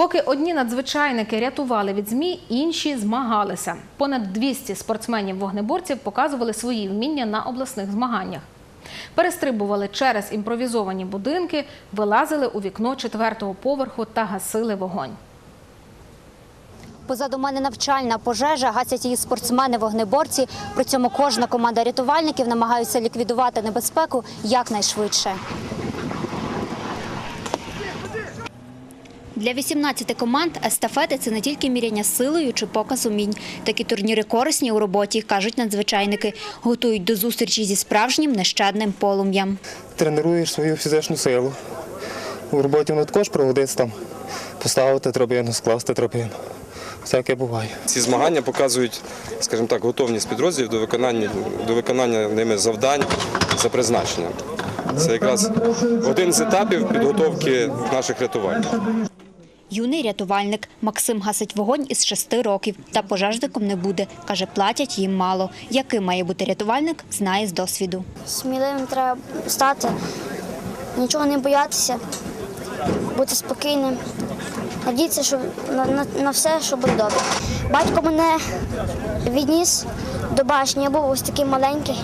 Поки одні надзвичайники рятували від змій, інші змагалися. Понад 200 спортсменів-вогнеборців показували свої вміння на обласних змаганнях. Перестрибували через імпровізовані будинки, вилазили у вікно четвертого поверху та гасили вогонь. Позаду мене навчальна пожежа, гасять її спортсмени-вогнеборці. При цьому кожна команда рятувальників намагаються ліквідувати небезпеку якнайшвидше. Для 18 команд естафети це не тільки міряння силою чи показ умінь. Такі турніри корисні у роботі, кажуть надзвичайники. Готують до зустрічі зі справжнім нещадним полум'ям. тренуєш свою фізичну силу. У роботі воно також пригодиться там поставити драбину, скласти драбину. Всяке буває. Ці змагання показують, скажімо так, готовність підрозділів до виконання, до виконання ними завдань за призначенням. Це якраз один з етапів підготовки наших рятувальників. Юний рятувальник Максим гасить вогонь із шести років та пожежником не буде. Каже, платять їм мало. Яким має бути рятувальник, знає з досвіду. Сміливим треба стати, нічого не боятися, бути спокійним, надіятися, що на, на, на все, що буде добре. Батько мене відніс до башні, я був ось такий маленький.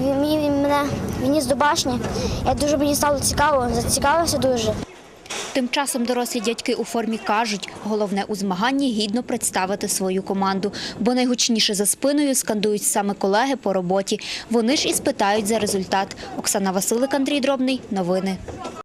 Він, мене відніс до башні. Я дуже мені стало цікаво, зацікавився дуже. Тим часом дорослі дядьки у формі кажуть, головне у змаганні гідно представити свою команду, бо найгучніше за спиною скандують саме колеги по роботі. Вони ж і спитають за результат. Оксана Василик, Андрій Дробний. Новини.